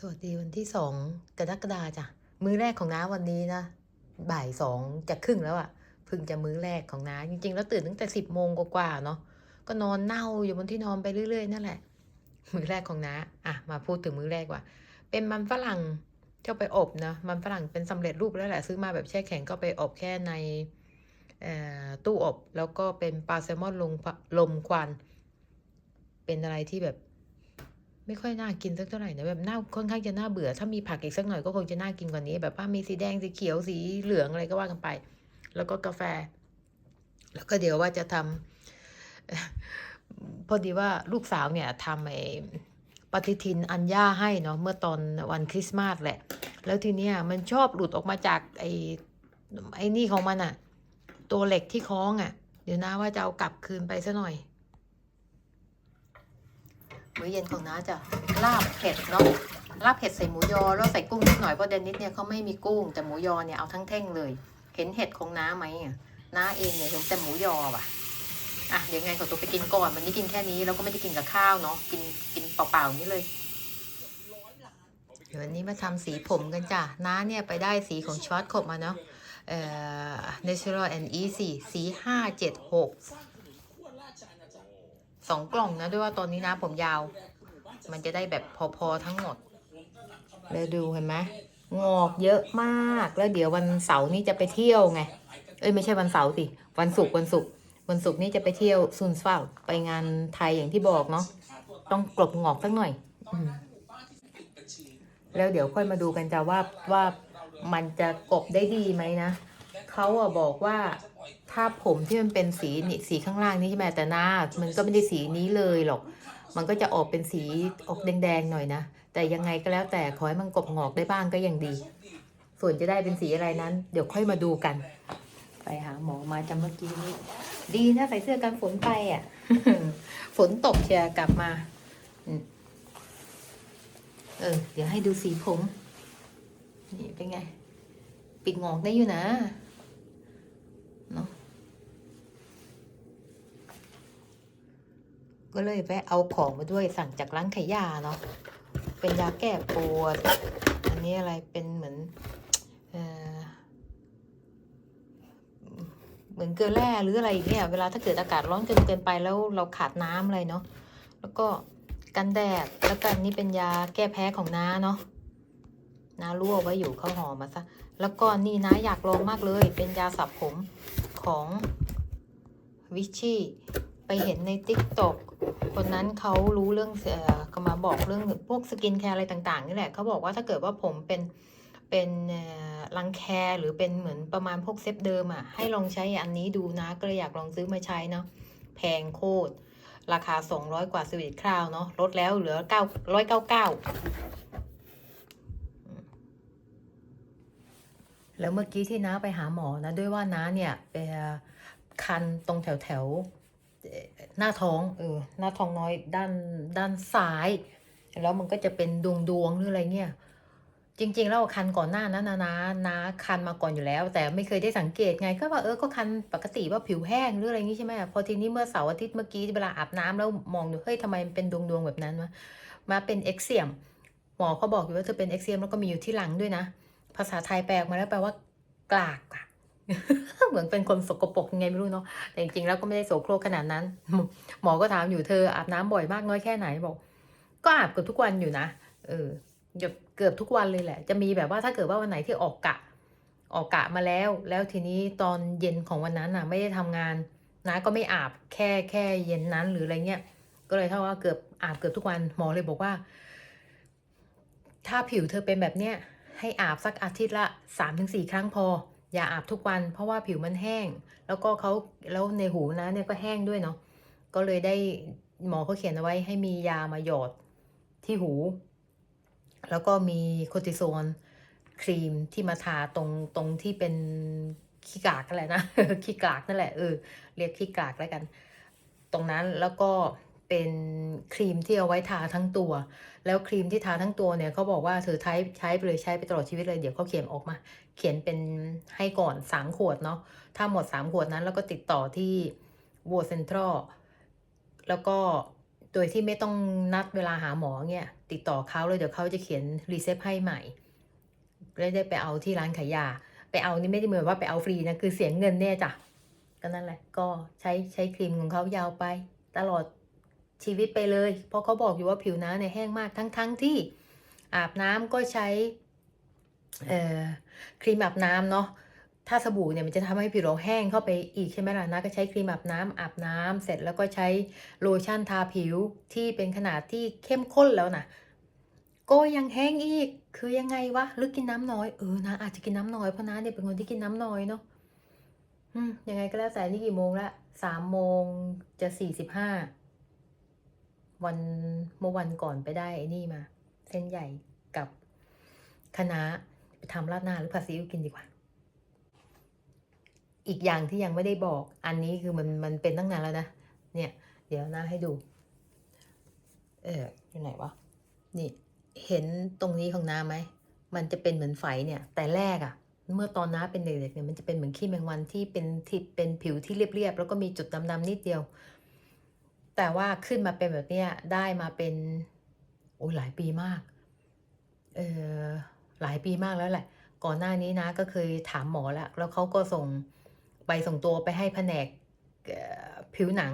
สวัสดีวันที่สองกรกฎาจ้ะมื้อแรกของน้าวันนี้นะบ่ายสองจะครึ่งแล้วอะ่ะพิ่งจะมื้อแรกของน้าจริงๆ แล้วตื่นตั้งแต่สิบโมงกว่าๆเนาะก็นอนเน่าอยู่บนที่นอนไปเรื่อยๆนั่นแหละ มื้อแรกของน้าอะมาพูดถึงมื้อแรกว่า เป็นมันฝรั่งเที่เอาไปอบนะมันฝรั่งเป็นสำเร็จรูปแล้วแหละซื้อมาแบบแช่แข็งก็ไปอบแค่ในตู้อบแล้วก็เป็นปลาแซลมอนลงลมควัน เป็นอะไรที่แบบ ไม่ค่อยน่ากินสักเท่าไหร่นะแบบน่าค่อนข้างจะน่าเบื่อ ถ้ามีผักอีกสักหน่อยก็คงจะน่ากินกว่านี้ แบบว่ามีสีแดงสีเขียวสีเหลืองอะไรก็ว่ากันไป แล้วก็กาแฟ แล้วก็เดี๋ยวว่าจะทำพอดีว่าลูกสาวเนี่ยทำไอ้ปฏิทินอัญญาให้เนาะเมื่อตอนวันคริสต์มาสแหละ แล้วทีเนี้ยมันชอบหลุดออกมาจากไอ้ไอ้นี่ของมันอะตัวเหล็กที่คล้องอะเดี๋ยวนะว่าจะเอากลับคืนไปซะหน่อย มื้อเย็นของน้าจะลาบเผ็ดเนาะลาบเผ็ดใส่หมูยอแล้วใส่กุ้งนิดหน่อยเพราะเดนนิสเนี่ยเขาไม่มีกุ้งแต่หมูยอเนี่ยเอาทั้งแท่งเลย เห็นเห็ดของน้าไหมน้าเองเนี่ยเห็นแต่หมูยอว่ะอะเดี๋ยวไงขอตัวไปกินก่อนวันนี้กินแค่นี้แล้วก็ไม่ได้กินกับข้าวเนาะกินกินเปล่าๆนี้เลยเดี๋ยววันนี้มาทำสีผมกันจ้ะน้าเนี่ยไปได้สีของชอตคบมาเนาะเอ่อ natural and easy สีห้าเจ็ดหก สองกล่องนะด้วยว่าตอนนี้นะผมยาว มันจะได้แบบพอๆทั้งหมดแล้วดูเห็นไหมงอกเยอะมากแล้วเดี๋ยววันเสาร์นี้จะไปเที่ยวไง เอ้ยไม่ใช่วันเสาร์สิวันศุกร์วันศุกร์วันศุกร์นี้จะไปเที่ยวซุนสฟาไปงานไทยอย่างที่บอกเนาะต้องกลบงอกสักหน่อยอแล้วเดี๋ยวค่อยมาดูกันจะว่าว่ามันจะกบได้ดีไหมนะเขาอะบอกว่า ถ้าผมที่มันเป็นสีนี่สีข้างล่างนี่ใช่ไหมแต่หน้า มันก็ไม่ได้สีนี้เลยหรอก มันก็จะออกเป็นสีออกแดงๆหน่อยนะ แต่ยังไงก็แล้วแต่ขอให้มันกบงอกได้บ้างก็ยังดี ส่วนจะได้เป็นสีอะไรนั้น เดี๋ยวค่อยมาดูกัน ไปหาหมอมาจำเมื่อกี้นี้ ดีนะใส่เสื้อกันฝนไปอะ ฝนตกเชียกลับมาเออ เดี๋ยวให้ดูสีผม นี่เป็นไง ปิดงอกได้อยู่นะ เนาะ ก็เลยแวะเอาของมาด้วยสั่งจากร้านขายยาเนาะเป็นยาแก้ปวด อันนี้อะไรเป็นเหมือนเออเหมือนเกลือแร่หรืออะไรอย่างเงี้ยเวลาถ้าเกิดอากาศร้อนเกินเกินไปแล้วเราขาดน้ำอะไรเนาะแล้วก็กันแดดแล้วก็อันนี้เป็นยาแก้แพ้ของน้าเนาะน้ารั่วไว้อยู่เข้าห่อมาซะแล้วก็นี่นะอยากลองมากเลย เป็นยาสระผมของวิชี่ ไปเห็นในติ๊กต็อกคนนั้นเขารู้เรื่องเอ่อเขามาบอกเรื่องพวกสกินแคร์อะไรต่างๆนี่แหละเขาบอกว่าถ้าเกิดว่าผมเป็นเป็นรังแคหรือเป็นเหมือนประมาณพวกเซฟเดิมอะให้ลองใช้อันนี้ดูนะก็เลยอยากลองซื้อมาใช้เนาะแพงโคตร ราคา 200 กว่าสวีทคราวเนาะลดแล้วเหลือ 999แล้วเมื่อกี้ที่น้าไปหาหมอนะด้วยว่าน้าเนี่ยไปคันตรงแถวแถว หน้าท้องเออหน้าท้องน้อยด้านด้านซ้าย แล้วมันก็จะเป็นดวงดวงหรืออะไรเงี้ยจริงๆแล้วคันก่อนหน้านั้นนะนะนาคันมาก่อนอยู่แล้ว แต่ไม่เคยได้สังเกตไงก็ว่าเออก็คันปกติว่าผิวแห้งหรืออะไรงี้ใช่ไหมพอทีนี้เมื่อเสาร์อาทิตย์เมื่อกี้เวลาอาบน้ำแล้วมองดูเฮ้ยทำไมมันเป็นดวงดวงๆแบบนั้นวะมาเป็นเอ็กเซียมหมอเขาบอกอยู่ว่าเธอเป็นเอ็กเซียมแล้วก็มีอยู่ที่หลังด้วยนะ ภาษาไทยแปลออกมาแล้วแปลว่ากลากอะ เหมือนเป็นคนสกปรกยังไงไม่รู้เนาะแต่จริงๆแล้วก็ไม่ได้โสโครกขนาดนั้น หมอก็ถามอยู่เธออาบน้ำบ่อยมากน้อยแค่ไหนบอก ก็อาบเกือบทุกวันอยู่นะเออเกือบทุกวันเลยแหละ จะมีแบบว่าถ้าเกิดว่าวันไหนที่ออกกะ ออกกะมาแล้ว แล้วทีนี้ตอนเย็นของวันนั้นอะ ไม่ได้ทำงานนะก็ไม่อาบแค่แค่เย็นนั้นหรืออะไรเงี้ยก็เลยเท่าว่าเกือบอาบเกือบทุกวันหมอเลยบอกว่า ถ้าผิวเธอเป็นแบบเนี้ยให้อาบสักอาทิตย์ละสามถึงสี่ครั้งพอ อย่าอาบทุกวัน เพราะว่าผิวมันแห้ง แล้วก็เขาแล้วในหูนะเนี่ยก็แห้งด้วยเนาะก็เลยได้หมอเขาเขียนเอาไว้ให้มียามาหยอดที่หู แล้วก็มีโคร์ติโซนครีมที่มาทาตรงตรงที่เป็นขี้กากนั่นแหละนะขี้กากนั่นแหละเออเรียกขี้กากแล้วกัน ตรงนั้นแล้วก็ เป็นครีมที่เอาไว้ทาทั้งตัว แล้วครีมที่ทาทั้งตัวเนี่ยเขาบอกว่าเธอใช้ใช้ไปเลยใช้ไปตลอดชีวิตเลยเดี๋ยวเขาเขียนออกมา เขียนเป็นให้ก่อน 3 ขวดเนาะถ้าหมด 3 ขวดนั้น แล้วก็ติดต่อที่วัวเซ็นทรัลแล้วก็โดยที่ไม่ต้องนัดเวลาหาหมอเนี่ยติดต่อเขาเลยเดี๋ยวเขาจะเขียนรีเซพให้ใหม่แล้วได้ไปเอาที่ร้านขายยา ไปเอานี่ไม่ได้เหมือนว่าไปเอาฟรีนะคือเสียเงินเนี่ยจ้ะก็นั่นแหละก็ใช้ใช้ครีมของเขายาวไปตลอด ชีวิตไปเลย เพราะเขาบอกอยู่ว่าผิวน้าเนี่ยแห้งมากทั้งทั้งที่อาบน้ำก็ใช้ครีมอาบน้ำเนาะถ้าสบู่เนี่ยมันจะทำให้ผิวเราแห้งเข้าไปอีกใช่ไหมล่ะนะก็ใช้ครีมอาบน้ำอาบน้ำเสร็จแล้วก็ใช้โลชั่นทาผิวที่เป็นขนาดที่เข้มข้นแล้วนะก็ยังแห้งอีกคือยังไงวะหรือกินน้ำน้อยเออนะอาจจะกินน้ำน้อยเพราะนะเนี่ยเป็นคนที่กินน้ำน้อยเนาะอืมยังไงก็แล้วแต่นี่กี่โมงละสามโมงจะสี่สิบห้า วันเมื่อวันก่อนไปได้ไอ้นี่มา เส้นใหญ่กับคณะไปทำราดหน้าหรือผัดซีอิ๊วกินดีกว่า อีกอย่างที่ยังไม่ได้บอก อันนี้คือมันมันเป็นตั้งนานแล้วนะ เนี่ย เดี๋ยวหนะให้ดู เอออยู่ไหนวะ นี่ เห็นตรงนี้ของน้าไหม มันจะเป็นเหมือนไฝเนี่ย แต่แรกอะเมื่อตอนน้าเป็นเด็กๆเนี่ยมันจะเป็นเหมือนขี้แมงวันที่เป็นที่เป็นผิวที่เรียบๆแล้วก็มีจุดดำๆนิดเดียว แต่ว่าขึ้นมาเป็นแบบเนี้ยได้มาเป็นโอ้ยหลายปีมาก เออหลายปีมากแล้วแหละ ก่อนหน้านี้นะก็เคยถามหมอแล้ว แล้วเขาก็ส่งใบส่งตัวไปให้แผนกผิวหนัง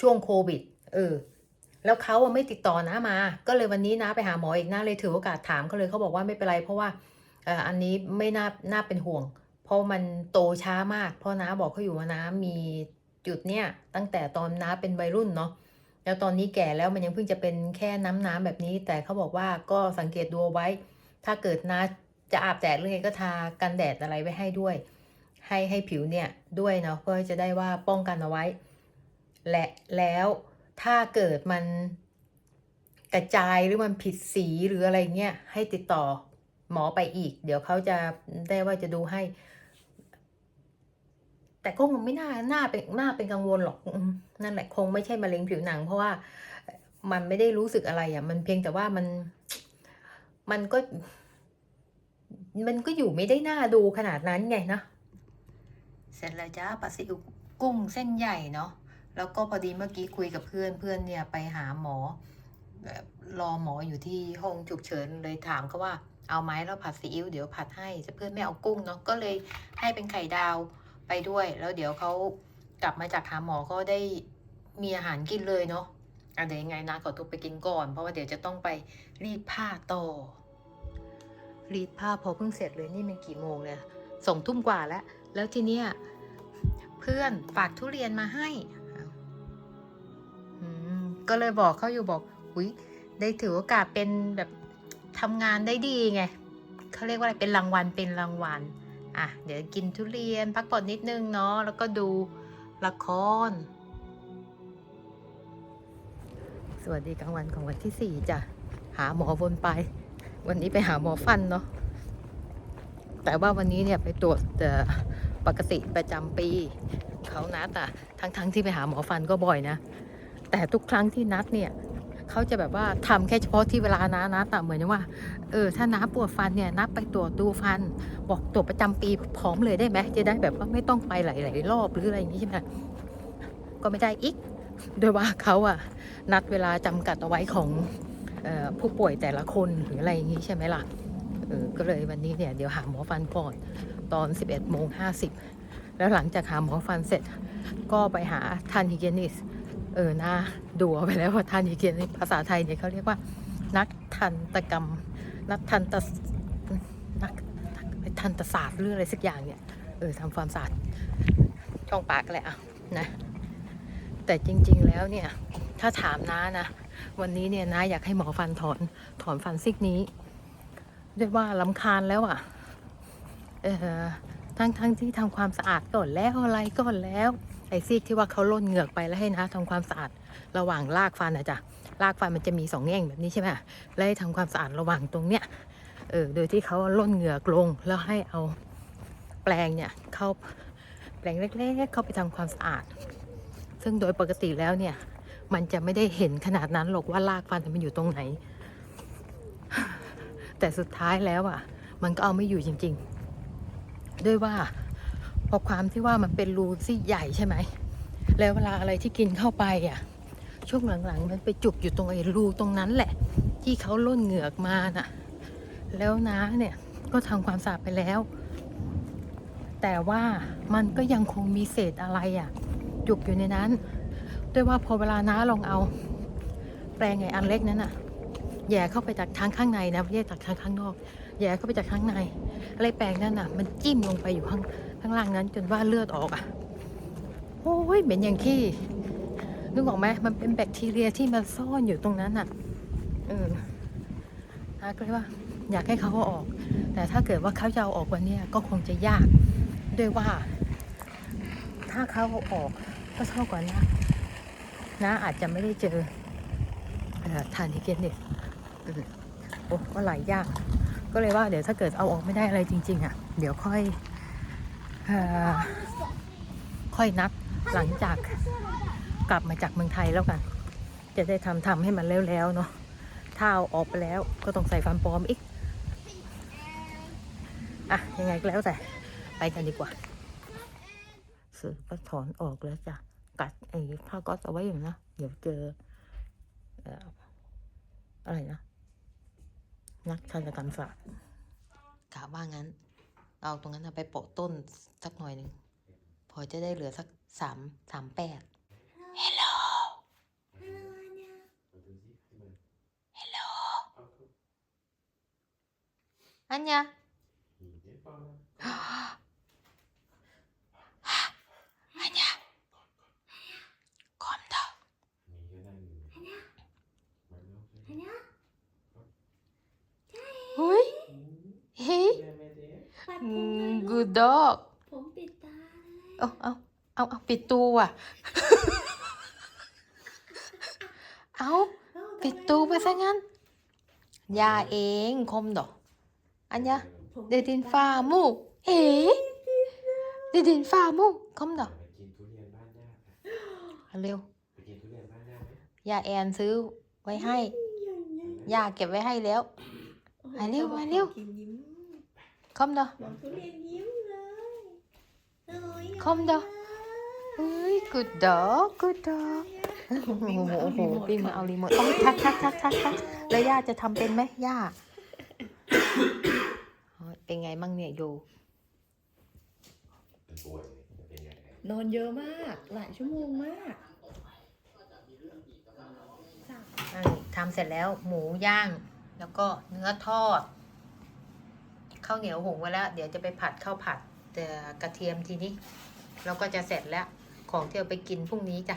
ช่วงโควิด เออ แล้วเขาไม่ติดต่อนะมา ก็เลยวันนี้นะไปหาหมออีกนะเลยถือโอกาสถามเขาเลยเขาบอกว่าไม่เป็นไร เพราะว่าอออันนี้ไม่น่าน่าเป็นห่วง เพราะมันโตช้ามาก เพราะน้าบอกเขาอยู่ว่าน้ามี จุดเนี้ยตั้งแต่ตอนน้าเป็นวัยรุ่นเนาะแล้วตอนนี้แก่แล้วมันยังเพิ่งจะเป็นแค่น้ำน้ำแบบนี้ แต่เขาบอกว่าก็สังเกตดูไว้ ถ้าเกิดนะจะอาบแดดหรือไงก็ทากันแดดอะไรไว้ให้ด้วย ให้ให้ผิวเนี่ยด้วยเนาะเพื่อจะได้ว่าป้องกันเอาไว้ และแล้วถ้าเกิดมันกระจายหรือมันผิดสีหรืออะไรเงี้ยให้ติดต่อหมอไปอีก เดี๋ยวเขาจะได้ว่าจะดูให้ แต่ก็คงไม่น่าน่าเป็นน่าเป็นกังวลหรอกนั่นแหละคงไม่ใช่มะเร็งผิวหนัง เพราะว่ามันไม่ได้รู้สึกอะไรอะ มันเพียงแต่ว่ามัน มันก็ มันก็อยู่ไม่ได้น่าดูขนาดนั้นไงนะเสร็จแล้วจ้าปลาซิวกุ้งเส้นใหญ่เนาะแล้วก็พอดีเมื่อกี้คุยกับเพื่อนเพื่อนเนี่ยไปหาหมอแบบรอหมออยู่ที่ห้องฉุกเฉินเลยถามเขาว่าเอาไหมแล้วผัดซีอิ๊วเดี๋ยวผัดให้แต่เพื่อนไม่เอากุ้งเนาะก็เลยให้เป็นไข่ดาว ไปด้วย แล้วเดี๋ยวเขากลับมาจากหาหมอก็ได้มีอาหารกินเลยเนาะอะเดี๋ยวยังไงนะขอตัวไปกินก่อน เพราะว่าเดี๋ยวจะต้องไปรีดผ้าต่อ รีดผ้าพอเพิ่งเสร็จเลยนี่มันกี่โมงเลยสองทุ่มกว่าแล้ว แล้วทีเนี้ยเพื่อนฝากทุเรียนมาให้ก็เลยบอกเขาอยู่บอกอุ้ยได้ถือโอกาสเป็นแบบทำงานได้ดีไงเขาเรียกว่าอะไรเป็นรางวัลเป็นรางวัล อะเดี๋ยวกินทุเรียนพักผ่อนนิดนึงเนาะแล้วก็ดูละคร สวัสดีกลางวันของวันที่สี่จ้ะ หาหมอวนไป วันนี้ไปหาหมอฟันเนาะแต่ว่าวันนี้เนี่ยไปตรวจปกติประจำปีเขานัดอะทั้งๆทที่ไปหาหมอฟันก็บ่อยนะ แต่ทุกครั้งที่นัดเนี่ย เขาจะแบบว่าทำแค่เฉพาะที่เวลานะนัดอะเหมือนว่า เออ ถ้าน้าปวดฟันเนี่ยนัดไปตรวจดูฟัน บอกตรวจประจำปีพร้อมเลยได้ไหมจะได้แบบว่าไม่ต้องไปหลายๆรอบหรืออะไรอย่างนี้ใช่ไหมก็ไม่ได้อีก โดยว่าเขาอะนัดเวลาจำกัดเอาไว้ของออผู้ป่วยแต่ละคนหรืออะไรอย่างนี้ใช่ไหมล่ะเออก็เลยวันนี้เนี่ยเดี๋ยวหาหมอฟันก่อนตอน 11โมง50 แล้วหลังจากหาหมอฟันเสร็จ ก็ไปหาทันฮิเกนิส เออหนะดูเอาไปแล้วว่าทันฮิเกนิสภาษาไทยเนี่ยเขาเรียกว่า นักทันตกรรม นักทันตนักทันตศาสตร์หรืออะไรสักอย่างเนี่ยเออทำความสะอาดช่องปากแหละนะ แต่จริง ๆ แล้วเนี่ย ถ้าถามน้านะ วันนี้เนี่ยน้าอยากให้หมอฟันถอนถอนฟันซิกนี้ด้วยว่าลำคาญแล้วอะ เออทั้งทั้งที่ทำความสะอาดก่อนแล้วอะไรก่อนแล้ว ไอซีกที่ว่าเขาล่นเหงือกไปแล้วให้นะทำความสะอาดระหว่างลากฟันนะจ๊ะลากฟันมันจะมีสองแง่งแบบนี้ใช่ไหมแล้วให้ทำความสะอาดระหว่างตรงเนี้ยเออโดยที่เขาล่นเหงือกลงแล้วให้เอาแปรงเนี่ยเข้าแปรงเล็กๆเข้าไปทำความสะอาด ซึ่งโดยปกติแล้วเนี่ย มันจะไม่ได้เห็นขนาดนั้นหรอกว่าลากฟันมันอยู่ตรงไหน แต่สุดท้ายแล้วอะ มันก็เอาไม่อยู่จริง ๆ ด้วยว่า พราะความที่ว่ามันเป็นรูซี่ใหญ่ใช่ไหม แล้วเวลาอะไรที่กินเข้าไปอะ ช่วงหลังๆ มันไปจุกอยู่ตรงไอ้รูตรงนั้นแหละ ที่เขาล่นเหงือกมาน่ะ แล้วน้าเนี่ยก็ทำความสะอาดไปแล้ว แต่ว่ามันก็ยังคงมีเศษอะไรอะ จุกอยู่ในนั้น ด้วยว่าพอเวลาน้าลองเอา แปรงไงอันเล็กนั้นอะแย่เข้าไปจากทางข้างในนะไม่ใช่จากทางข้างนอก แย่เข้าไปจากข้างใน อะไรแปรงนั่นอะ มันจิ้มลงไปอยู่ข้าง ข้างล่างนั้นจนว่าเลือดออกอะโอ้ยเหม็นอย่างขี้นึกออกไหมมันเป็นแบคทีเรียที่มันซ่อนอยู่ตรงนั้นอะเออน้าก็เลยว่า อยากให้เขาเอาออก แต่ถ้าเกิดว่าเขาจะเอาออกวันนี้ก็คงจะยากด้วยว่า ถ้าเขาเอาออกก็เท่ากับนะนะอาจจะไม่ได้เจอทานิเกนเนี่ยอืมโอ้ก็หลายยาก ก็เลยว่าเดี๋ยวถ้าเกิดเอาออกไม่ได้อะไรจริง ๆ อะ เดี๋ยวค่อย ค่อยนัดหลังจากกลับมาจากเมืองไทยแล้วกัน จะได้ทำทำให้มันแล้วๆเนาะถ้าเอาออกไปแล้วก็ต้องใส่ฟันปลอมอีกอะยังไงก็แล้วแต่ไปกันดีกว่าสือก็ถอนออกแล้วจ้ะกัดไอ้ผ้าก๊อซเอาไว้อยู่นะ เดี๋ยวเจอเอ่ออะไรนะ นักทันตกรรมศาสตร์กะว่างั้น เอาตรงนั้นนะไปโปะต้นสักหน่อยหนึ่งพอจะได้เหลือสักสามสามแปด Hello Hello อันยา อันยาคอมเถอะเฮ้ย เฮ้ย ปัดผมหน่อยลูก good dog ผมปิดตาเลยเอาเอาเอาเอาปิดตูอะ เอาเอ้าปิดตูไปซะงั้น ยาเองคมดอก อันยะผมเดดินฟามูเอ๋เดดินฟามูคมดอกไปกินทุเรียนบ้านญาติอะเร็วไปกินทุเรียนบ้านญาติไหมยาแอนซื้อไว้ให้อย่างเงี้ยยาเก็บไว้ให้แล้วโอ้โหมาเร็วจะบอกมาเร็ว กินยิ้มคมดอกบอกทุเรียนยิ้มเลยโอ้ยคมดอกเฮ้ย good dog good dog โอ้โหโอ้โหปิ้งมาเอารีโมทเอาทักทักทักทักทักแล้วย่าจะทำเป็นไหมย่าอ๋อเป็นไงมั่งเนี่ยโยเป็นป่วยจะเป็นยังไงนอนเยอะมาก หลายชั่วโมงมากอันนี้ทำเสร็จแล้วหมูย่าง แล้วก็เนื้อทอด ข้าวเหนียวหุงไว้แล้ว เดี๋ยวจะไปผัดข้าวผัดแต่กระเทียมทีนี้เราก็จะเสร็จแล้ว ของที่เราไปกินพรุ่งนี้จ้ะ